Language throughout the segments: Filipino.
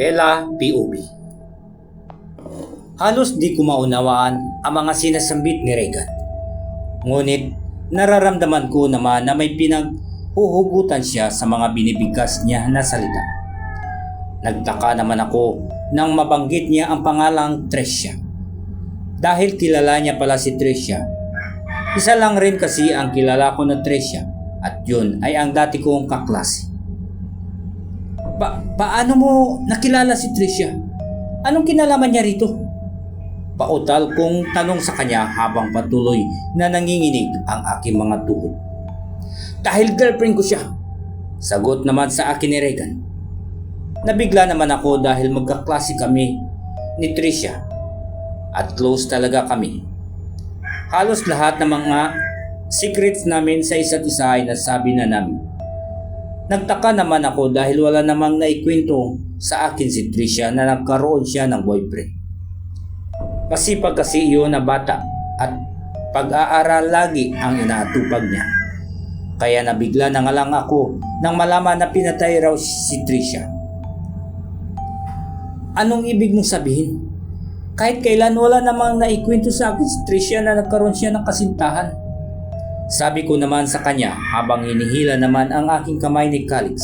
Bella POV Halos di ko maunawaan ang mga sinasambit ni Regan. Ngunit nararamdaman ko naman na may pinaghuhugutan siya sa mga binibigkas niya na salita. Nagtaka naman ako nang mabanggit niya ang pangalang Tricia. Dahil kilala niya pala si Tricia. Isa lang rin kasi ang kilala ko na Tricia at yun ay ang dati kong kaklase. Pa paano mo nakilala si Tricia? Anong kinalaman niya rito? Pautal kong tanong sa kanya habang patuloy na nanginginig ang aking mga tuhod. Dahil girlfriend ko siya. Sagot naman sa akin ni Regan. Nabigla naman ako dahil magkaklase kami ni Tricia at close talaga kami. Halos lahat ng mga secrets namin sa isa't isa ay nasabi na namin. Nagtaka naman ako dahil wala namang naikwento sa akin si Tricia na nagkaroon siya ng boyfriend. Masipag kasi iyon na bata at pag-aaral lagi ang inaatupag niya. Kaya nabigla na nga lang ako nang malaman na pinatay raw si Tricia. Anong ibig mong sabihin? Kahit kailan wala namang naikwento sa akin si Tricia na nagkaroon siya ng kasintahan. Sabi ko naman sa kanya habang hinihila naman ang aking kamay ni Calix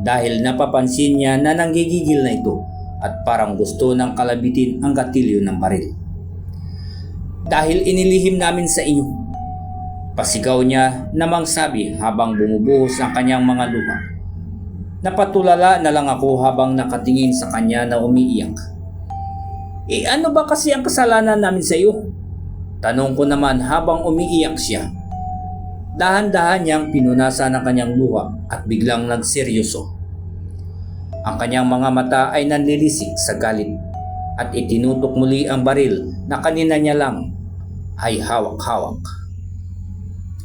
dahil napapansin niya na nanggigigil na ito at parang gusto ng kalabitin ang gatilyo ng baril. Dahil inilihim namin sa inyo. Pasigaw niya namang sabi habang bumubuhos ang kanyang mga luha. Napatulala na lang ako habang nakatingin sa kanya na umiiyak. Eh ano ba kasi ang kasalanan namin sa iyo? Tanong ko naman habang umiiyak siya. Dahan-dahan niyang pinunasan ang kanyang luha at biglang nagseryoso. Ang kanyang mga mata ay nanlilisik sa galit at itinutok muli ang baril na kanina niya lang ay hawak-hawak.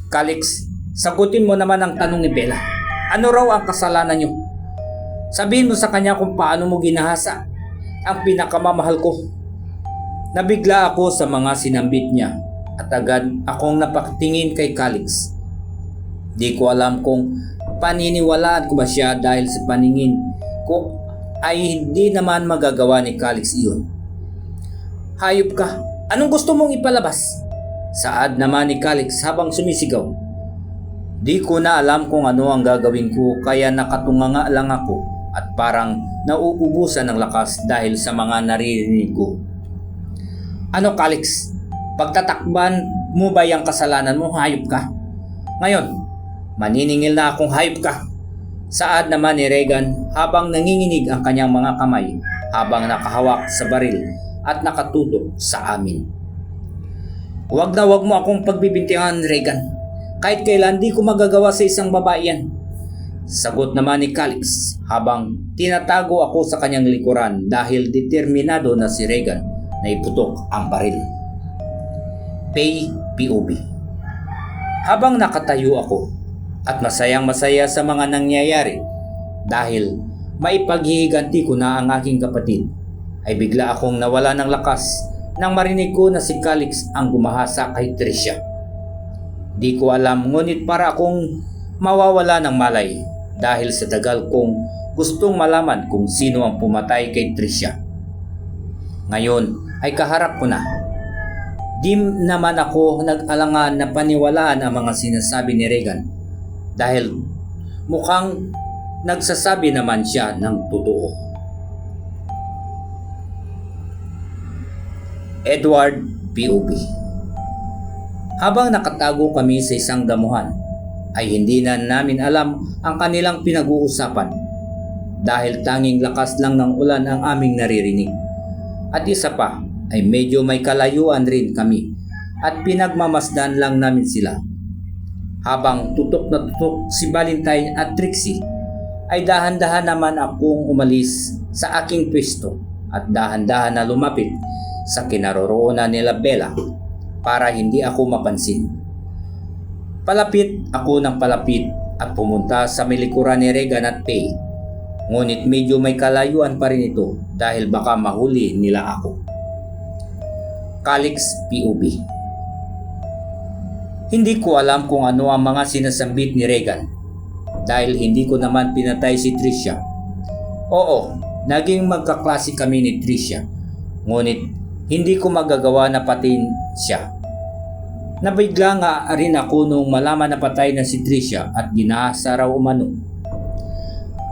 Calix, sagutin mo naman ang tanong ni Bella. Ano raw ang kasalanan niyo? Sabihin mo sa kanya kung paano mo ginahasa ang pinakamamahal ko. Nabigla ako sa mga sinambit niya at agad akong napatingin kay Calix. Di ko alam kung paniniwalaan ko ba siya dahil sa paningin ko ay hindi naman magagawa ni Calix iyon. Hayop ka, anong gusto mong ipalabas? Saad naman ni Calix habang sumisigaw. Di ko na alam kung ano ang gagawin ko kaya nakatunganga lang ako at parang nauubusan ng lakas dahil sa mga naririnig ko. Ano Calix? Pagtatakban mo ba yung kasalanan mo? Hayop ka. Ngayon, maniningil na akong hayop ka. Saad naman ni Regan habang nanginginig ang kanyang mga kamay habang nakahawak sa baril at nakatutok sa amin. Huwag na huwag mo akong pagbibintihan, Regan. Kahit kailan di ko magagawa sa isang babae yan. Sagot naman ni Calix habang tinatago ako sa kanyang likuran dahil determinado na si Regan na iputok ang baril. Pay POB Habang nakatayo ako at masayang masaya sa mga nangyayari dahil maipaghihiganti ko na ang aking kapatid ay bigla akong nawala ng lakas nang marinig ko na si Calix ang gumahasa kay Tricia. Di ko alam ngunit para akong mawawala ng malay dahil sa dagal kong gustong malaman kung sino ang pumatay kay Tricia. Ngayon ay kaharap ko na. Di naman ako nag-alangan na paniwalaan ang mga sinasabi ni Regan dahil mukhang nagsasabi naman siya ng totoo. Edward POB Habang nakatago kami sa isang damuhan, ay hindi na namin alam ang kanilang pinag-uusapan dahil tanging lakas lang ng ulan ang aming naririnig. At isa pa ay medyo may kalayuan rin kami at pinagmamasdan lang namin sila. Habang tutok na tutok si Valentine at Trixie ay dahan-dahan naman akong umalis sa aking pwesto at dahan-dahan na lumapit sa kinaroroonan nila Bella para hindi ako mapansin. Palapit ako ng palapit at pumunta sa milikuran ni Regan at Pay. Ngunit medyo may kalayuan pa rin ito dahil baka mahuli nila ako. Calix POB Hindi ko alam kung ano ang mga sinasambit ni Regan dahil hindi ko naman pinatay si Tricia. Oo, naging magkaklase kami ni Tricia. Ngunit hindi ko magagawa na patin siya. Nabigla nga rin ako nung malaman na patay na si Tricia at ginahasa raw umano.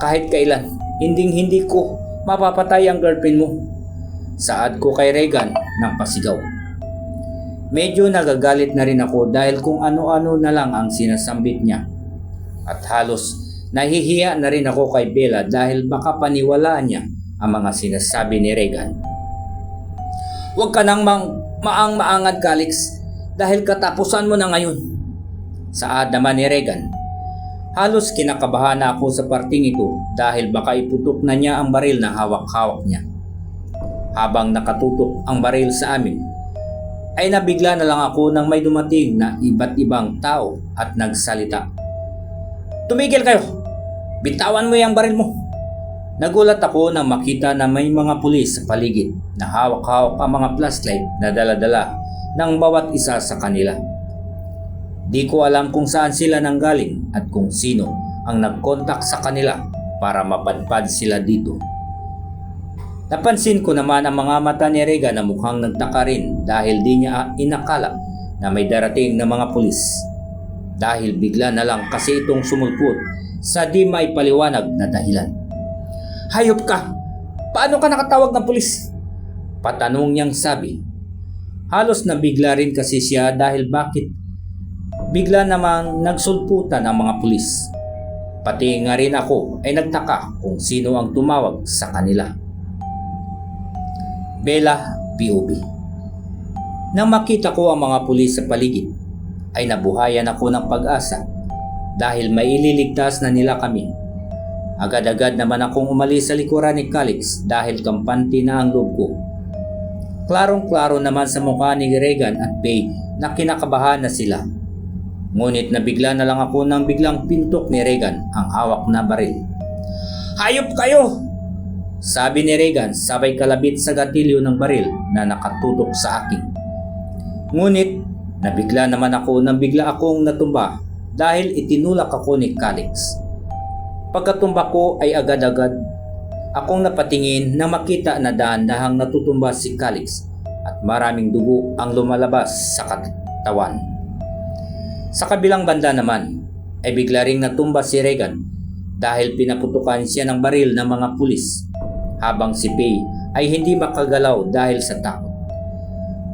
Kahit kailan, hinding hindi ko mapapatay ang girlfriend mo. Saad ko kay Regan ng pasigaw. Medyo nagagalit na rin ako dahil kung ano-ano na lang ang sinasambit niya. At halos nahihiya na rin ako kay Bella dahil baka paniwalaan niya ang mga sinasabi ni Regan. Huwag ka nang mang maang-maangad, Calix, dahil katapusan mo na ngayon. Saad naman ni Regan. Halos kinakabahan na ako sa parting ito dahil baka iputok na niya ang baril na hawak-hawak niya. Habang nakatutok ang baril sa amin, ay nabigla na lang ako nang may dumating na iba't ibang tao at nagsalita. Tumigil kayo! Bitawan mo yung baril mo! Nagulat ako nang makita na may mga pulis sa paligid na hawak-hawak ang mga flashlight na dala-dala ng bawat isa sa kanila. Di ko alam kung saan sila nanggaling at kung sino ang nagkontak sa kanila para mapadpad sila dito. Napansin ko naman ang mga mata ni Rega na mukhang nagtaka rin dahil di niya inakala na may darating na mga pulis. Dahil bigla na lang kasi itong sumulpot sa di may paliwanag na dahilan. Hayop ka! Paano ka nakatawag ng pulis? Patanong niyang sabi. Halos nabigla rin kasi siya dahil bakit bigla namang nagsulputan ang mga pulis. Pati nga rin ako ay nagtaka kung sino ang tumawag sa kanila. Bella POV Nang makita ko ang mga pulis sa paligid, ay nabuhayan ako ng pag-asa dahil maililigtas na nila kami. Agad-agad naman akong umalis sa likuran ni Calix dahil kampante na ang loob ko. Klarong-klaro naman sa mukha ni Regan at Bay na kinakabahan na sila. Ngunit nabigla na lang ako nang biglang pintok ni Regan ang hawak na baril. Hayop kayo! Sabi ni Regan sabay kalabit sa gatilyo ng baril na nakatutok sa akin. Ngunit nabigla naman ako nang bigla akong natumba dahil itinulak ako ni Calix. Pagkatumba ko ay agad-agad akong napatingin na makita na dahan-dahang natutumba si Calix at maraming dugo ang lumalabas sa katawan. Sa kabilang banda naman ay bigla ring natumba si Regan dahil pinaputukan siya ng baril ng mga pulis habang si Pei ay hindi makagalaw dahil sa takot.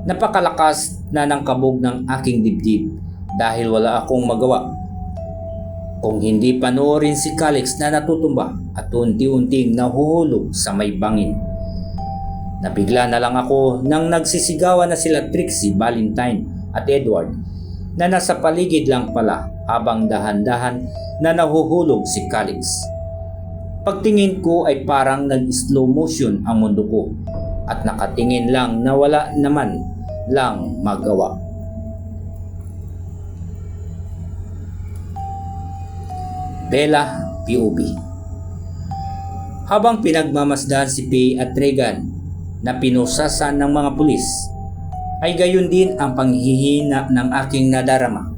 Napakalakas na ng kabog ng aking dibdib dahil wala akong magawa. Kung hindi panoorin si Calix na natutumba at unti-unting nahuhulog sa may bangin. Nabigla na lang ako nang nagsisigawan na sila Trixie, Valentine at Edward na nasa paligid lang pala habang dahan-dahan na nahuhulog si Calix. Pagtingin ko ay parang nag-slow motion ang mundo ko at nakatingin lang na wala naman lang magawa. Bella POV Habang pinagmamasdan si Pay at Regan na pinusasan ng mga pulis, ay gayon din ang panghihina ng aking nadarama.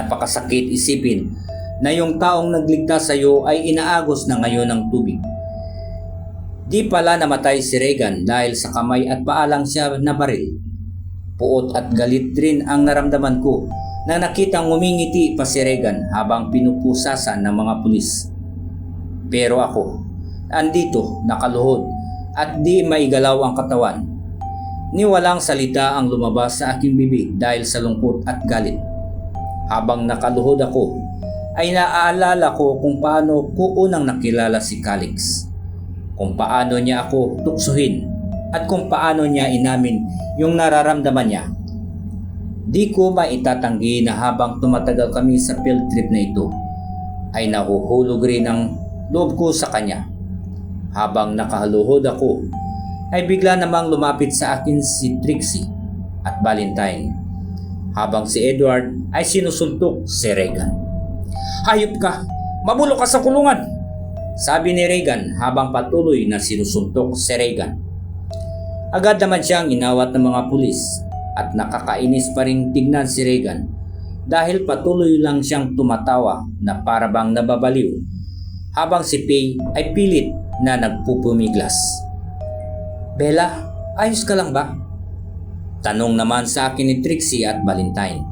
Napakasakit isipin na yung taong nagligtas sa iyo ay inaagos na ngayon ng tubig. Di pala namatay si Regan dahil sa kamay at paalang siya nabaril. Puot at galit rin ang naramdaman ko na nakitang ngumingiti pa si Regan habang pinupusasan ng mga pulis. Pero ako, andito nakaluhod at di maigalaw ang katawan. Ni walang salita ang lumabas sa aking bibig dahil sa lungkot at galit. Habang nakaluhod ako, ay naaalala ko kung paano ko unang nakilala si Calix. Kung paano niya ako tuksuhin at kung paano niya inamin yung nararamdaman niya. Di ko maitatanggi na habang tumatagal kami sa field trip na ito, ay nahuhulog rin ang loob ko sa kanya. Habang nakahaluhod ako, ay bigla namang lumapit sa akin si Trixie at Valentine. Habang si Edward ay sinusuntok si Regan. Hayop ka! Mabulo ka sa kulungan! Sabi ni Regan habang patuloy na sinusuntok si Regan. Agad naman siyang inawat ng mga pulis at nakakainis pa rin tignan si Regan dahil patuloy lang siyang tumatawa na para bang nababaliw habang si Pei ay pilit na nagpupumiglas. Bella, ayos ka lang ba? Tanong naman sa akin ni Trixie at Valentine.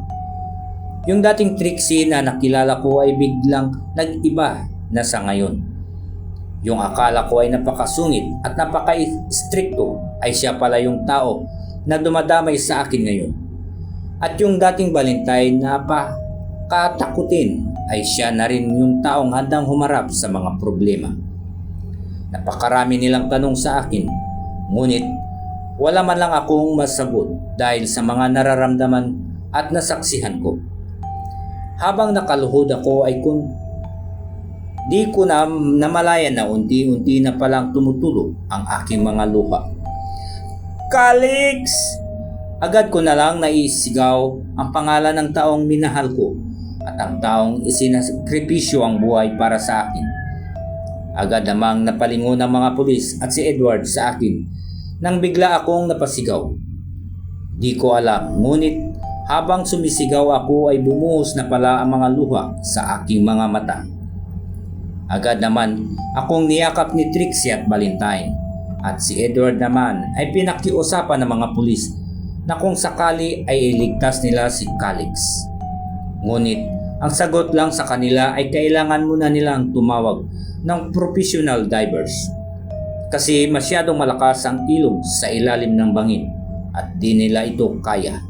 Yung dating Trixie na nakilala ko ay biglang nag-iba na sa ngayon. Yung akala ko ay napakasungit at napaka-stricto ay siya pala yung tao na dumadamay sa akin ngayon. At yung dating Valentine na pa katakutin ay siya na rin yung taong handang humarap sa mga problema. Napakarami nilang tanong sa akin, ngunit wala man lang akong masagot dahil sa mga nararamdaman at nasaksihan ko. Habang nakaluhod ako ay kung di ko na namalayan na unti-unti na palang tumutulo ang aking mga luha. Kalix! Agad ko na lang naisigaw ang pangalan ng taong minahal ko at ang taong isinasakripisyo ang buhay para sa akin. Agad namang napalingon ang mga pulis at si Edward sa akin nang bigla akong napasigaw. Di ko alam, ngunit habang sumisigaw ako ay bumuhos na pala ang mga luha sa aking mga mata. Agad naman akong niyakap ni Trixie at Valentine at si Edward naman ay pinakiusapan ng mga pulis na kung sakali ay iligtas nila si Calix. Ngunit ang sagot lang sa kanila ay kailangan muna nilang tumawag ng professional divers kasi masyadong malakas ang ilog sa ilalim ng bangin at di nila ito kaya.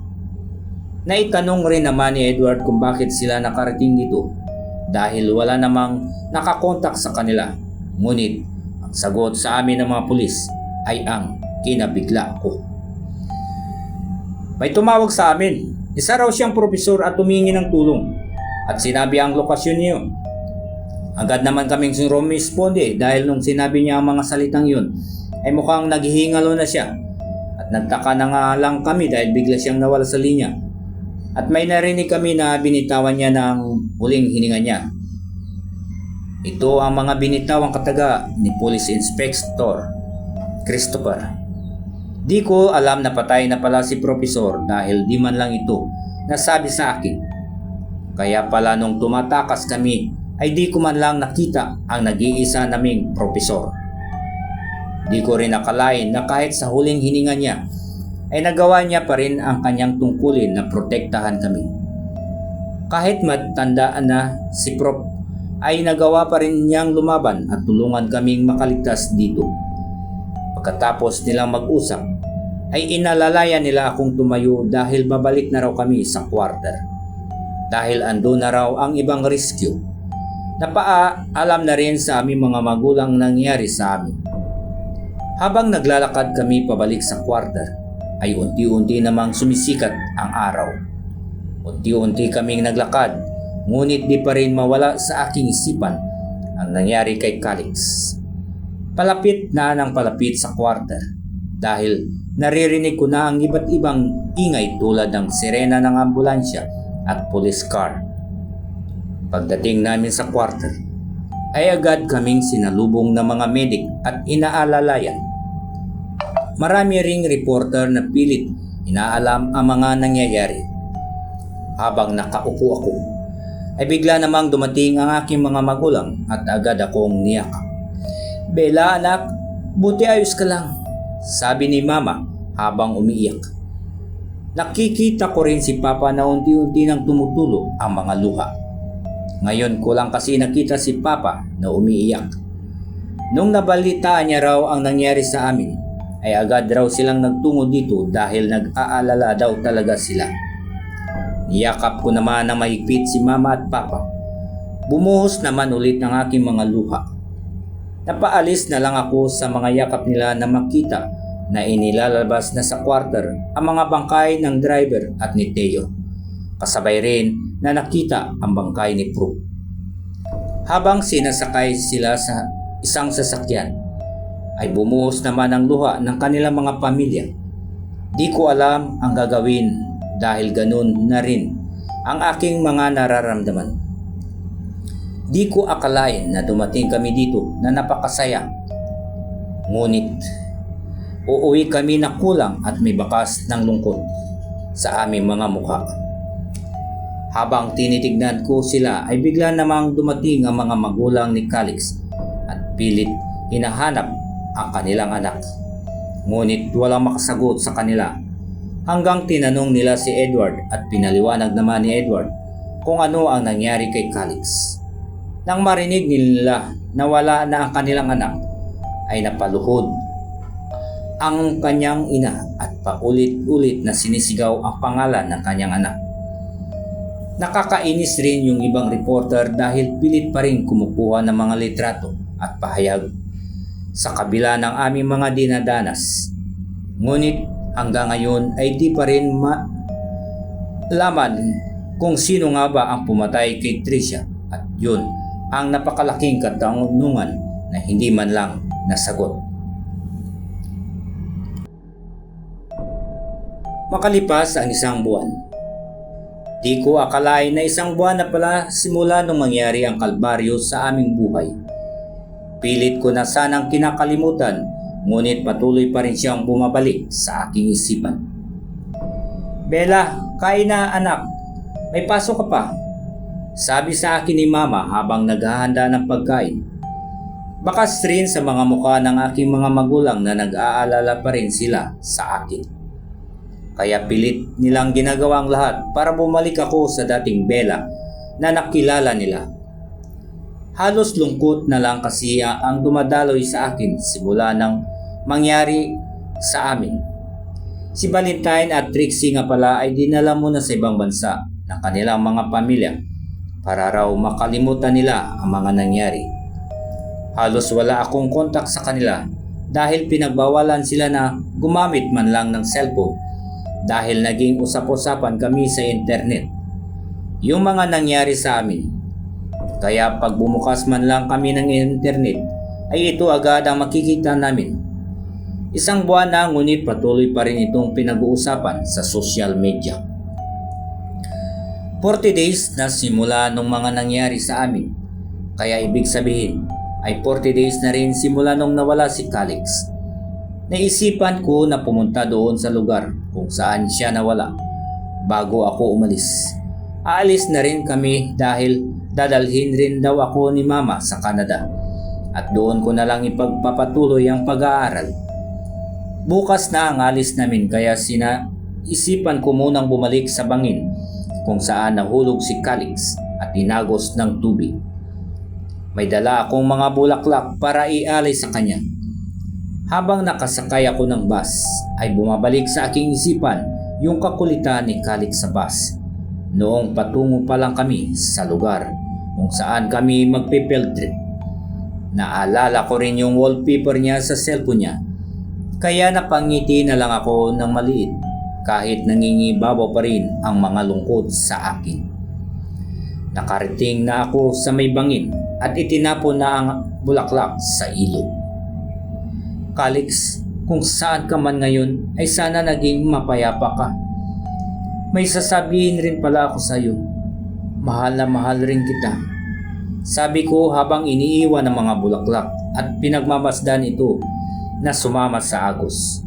Naitanong rin naman ni Edward kung bakit sila nakarating dito dahil wala namang nakakontak sa kanila. Ngunit ang sagot sa amin ng mga pulis ay ang kinabigla ko. May tumawag sa amin. Isa raw siyang propesor at tumingi ng tulong at sinabi ang lokasyon niyo. Agad naman kaming rumisponde dahil nung sinabi niya ang mga salitang yun ay mukhang naghihingalo na siya at nagtaka na nga lang kami dahil bigla siyang nawala sa linya. At may narinig kami na binitawan niya ng huling hininga niya. Ito ang mga binitawang kataga ni Police Inspector Christopher. Di ko alam na patay na pala si Profesor dahil di man lang ito nasabi sa akin. Kaya pala nung tumatakas kami ay di ko man lang nakita ang nag-iisa naming Profesor. Di ko rin nakalain na kahit sa huling hininga niya ay nagawa niya pa rin ang kanyang tungkulin na protektahan kami. Kahit matandaan na si Prof ay nagawa pa rin niyang lumaban at tulungan kaming makaligtas dito. Pagkatapos nilang mag-usap, ay inalalaya nila akong tumayo dahil babalik na raw kami sa quarter. Dahil ando na raw ang ibang rescue. Napaalam na rin sa aming mga magulang nangyari sa amin. Habang naglalakad kami pabalik sa quarter, ay unti-unti namang sumisikat ang araw. Unti-unti kaming naglakad, ngunit di pa rin mawala sa aking isipan ang nangyari kay Calix. Palapit na ng palapit sa quarter dahil naririnig ko na ang iba't ibang ingay tulad ng sirena ng ambulansya at police car. Pagdating namin sa quarter, ay agad kaming sinalubong ng mga medic at inaalalayan. Marami ring reporter na pilit inaalam ang mga nangyayari. Habang nakaupo ako, ay bigla namang dumating ang aking mga magulang at agad akong niyakap. Bella anak, buti ayos ka lang, sabi ni mama habang umiiyak. Nakikita ko rin si papa na unti-unti nang tumutulo ang mga luha. Ngayon ko lang kasi nakita si papa na umiiyak. Nung nabalitaan niya raw ang nangyari sa amin, ay agad raw silang nagtungo dito dahil nag-aalala daw talaga sila. Niyakap ko naman na mahigpit si mama at papa. Bumuhos naman ulit ng aking mga luha. Napaalis na lang ako sa mga yakap nila na makita na inilalabas na sa quarter ang mga bangkay ng driver at ni Teo. Kasabay rin na nakita ang bangkay ni Pro. Habang sinasakay sila sa isang sasakyan, ay bumuhos naman ang luha ng kanilang mga pamilya. Di ko alam ang gagawin dahil ganun na rin ang aking mga nararamdaman. Di ko akalain na dumating kami dito na napakasaya. Ngunit, uuwi kami na kulang at may bakas ng lungkot sa aming mga mukha. Habang tinitignan ko sila ay bigla namang dumating ang mga magulang ni Calix at pilit hinahanap ang kanilang anak. Ngunit walang makasagot sa kanila hanggang tinanong nila si Edward at pinaliwanag naman ni Edward kung ano ang nangyari kay Calix. Nang marinig nila na wala na ang kanilang anak, ay napaluhod ang kanyang ina at paulit-ulit na sinisigaw ang pangalan ng kanyang anak. Nakakainis rin yung ibang reporter dahil pilit pa rin kumukuha ng mga litrato at pahayag sa kabila ng aming mga dinadanas. Ngunit hanggang ngayon ay di pa rin malaman kung sino nga ba ang pumatay kay Tricia at yun ang napakalaking katanungan na hindi man lang nasagot. Makalipas ang isang buwan. Di ko akalain na isang buwan na pala simula nung mangyari ang kalbaryo sa aming buhay. Pilit ko na sanang kinakalimutan ngunit patuloy pa rin siyang bumabalik sa aking isipan. Bella, kain na anak. May pasok ka pa. Sabi sa akin ni mama habang naghahanda ng pagkain. Bakas rin sa mga mukha ng aking mga magulang na nag-aalala pa rin sila sa akin. Kaya pilit nilang ginagawa ang lahat para bumalik ako sa dating Bella na nakilala nila. Halos lungkot na lang kasi ang dumadaloy sa akin simula nang mangyari sa amin. Si Valentine at Trixie nga pala ay dinala muna sa ibang bansa ng kanilang mga pamilya para raw makalimutan nila ang mga nangyari. Halos wala akong kontak sa kanila dahil pinagbawalan sila na gumamit man lang ng cellphone dahil naging usap-usapan kami sa internet. Yung mga nangyari sa amin. Kaya pag bumukas man lang kami ng internet ay ito agad ang makikita namin. Isang buwan na ngunit patuloy pa rin itong pinag-uusapan sa social media. 40 days na simula nung mga nangyari sa amin. Kaya ibig sabihin ay 40 days na rin simula nung nawala si Calix. Naisipan ko na pumunta doon sa lugar kung saan siya nawala bago ako umalis. Aalis na rin kami dahil dadalhin rin daw ako ni mama sa Canada at doon ko na lang ipagpapatuloy ang pag-aaral. Bukas na ang alis namin kaya sina isipan ko munang bumalik sa bangin kung saan nahulog si Calix at inagos ng tubig. May dala akong mga bulaklak para ialay sa kanya. Habang nakasakay ako ng bus, ay bumabalik sa aking isipan yung kakulitan ni Calix sa bus. Noong patungo pa lang kami sa lugar kung saan kami magpipill trip. Naalala ko rin yung wallpaper niya sa cellphone niya. Kaya napangiti na lang ako ng maliit kahit nangingibabaw pa rin ang mga lungkot sa akin. Nakarating na ako sa may bangin at itinapon na ang bulaklak sa ilog. Calix, kung saan ka man ngayon ay sana naging mapayapa ka. May sasabihin rin pala ako sa iyo. Mahal na mahal rin kita. Sabi ko habang iniiwan ng mga bulaklak at pinagmamasdan ito na sumama sa agos.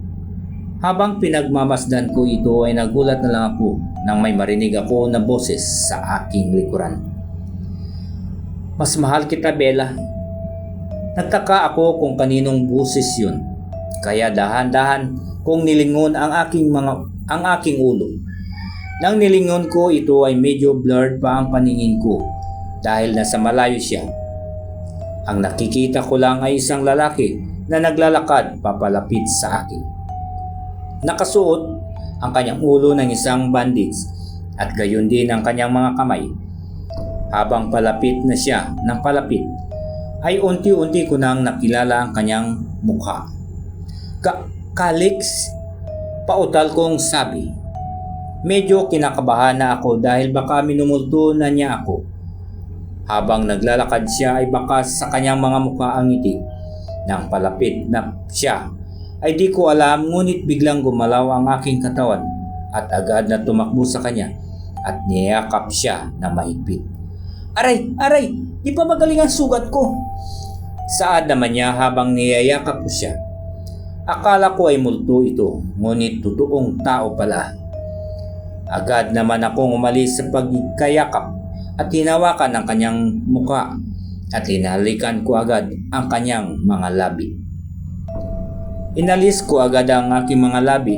Habang pinagmamasdan ko ito ay nagulat na lang ako nang may marinig ako na boses sa aking likuran. Mas mahal kita Bella. Nagtaka ako kung kaninong boses yun. Kaya dahan-dahan kong nilingon ang aking mga ang aking ulo. Nang nilingon ko ito ay medyo blurred pa ang paningin ko dahil nasa malayo siya. Ang nakikita ko lang ay isang lalaki na naglalakad papalapit sa akin. Nakasuot ang kanyang ulo ng isang bandage at gayon din ang kanyang mga kamay. Habang palapit na siya ng palapit, ay unti-unti ko nang nakilala ang kanyang mukha. Ka Calix, pautal kong sabi. Medyo kinakabahan na ako dahil baka minumulto na niya ako. Habang naglalakad siya ay baka sa kanyang mga mukha ang ngiti. Nang palapit na siya ay di ko alam ngunit biglang gumalaw ang aking katawan at agad na tumakbo sa kanya at niyakap siya na mahigpit. Aray! Aray! Di pa magaling ang sugat ko! Saad naman niya habang niyayakap ko siya. Akala ko ay multo ito, ngunit totoong tao pala. Agad naman akong umalis sa pagkayakap at hinawakan ang kanyang muka at hinalikan ko agad ang kanyang mga labi. Inalis ko agad ang aking mga labi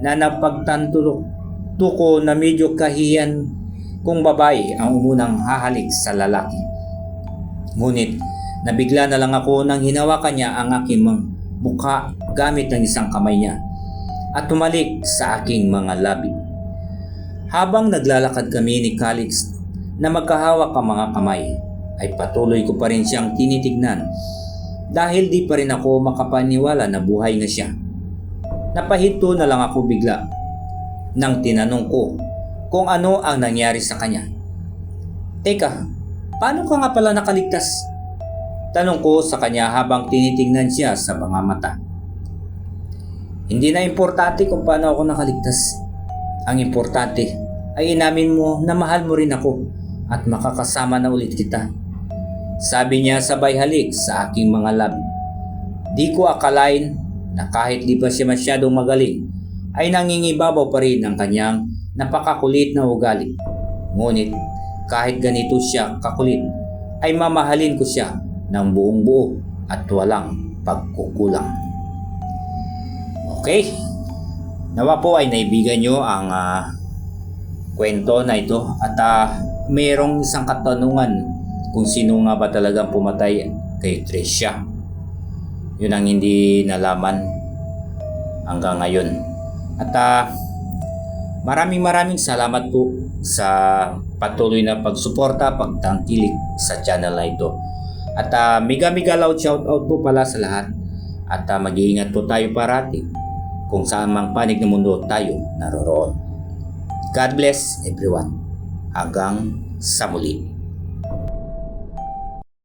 na napagtanto tuko na medyo kahiyan kung babae ang umunang hahalik sa lalaki. Ngunit nabigla na lang ako nang hinawakan niya ang aking mukha gamit ng isang kamay niya at tumalik sa aking mga labi. Habang naglalakad kami ni Calix na magkahawak ang mga kamay, ay patuloy ko pa rin siyang tinitignan dahil di pa rin ako makapaniwala na buhay na siya. Napahinto na lang ako bigla nang tinanong ko kung ano ang nangyari sa kanya. Teka, paano ka nga pala nakaligtas? Tanong ko sa kanya habang tinitingnan siya sa mga mata. Hindi na importante kung paano ako nakaligtas. Ang importante ay inamin mo na mahal mo rin ako at makakasama na ulit kita. Sabi niya sabay halik sa aking mga labi. Di ko akalain na kahit di pa siya masyadong magaling ay nangingibabaw pa rin ang kanyang napakakulit na ugali. Ngunit kahit ganito siya kakulit ay mamahalin ko siya ng buong buo at walang pagkukulang. Okay, nawa po ay naibigan nyo ang ah, kwento na ito at ah, mayroong isang katanungan kung sino nga ba talagang pumatay kay Tricia. Yun ang hindi nalaman hanggang ngayon. At ah, maraming maraming salamat po sa patuloy na pagsuporta, pagtangkilik sa channel na ito. At ah, mega mega loud shoutout po pala sa lahat. At ah, mag-iingat po tayo parati kung saan mang panig ng mundo tayo naroroon. God bless everyone. Hanggang sa muli.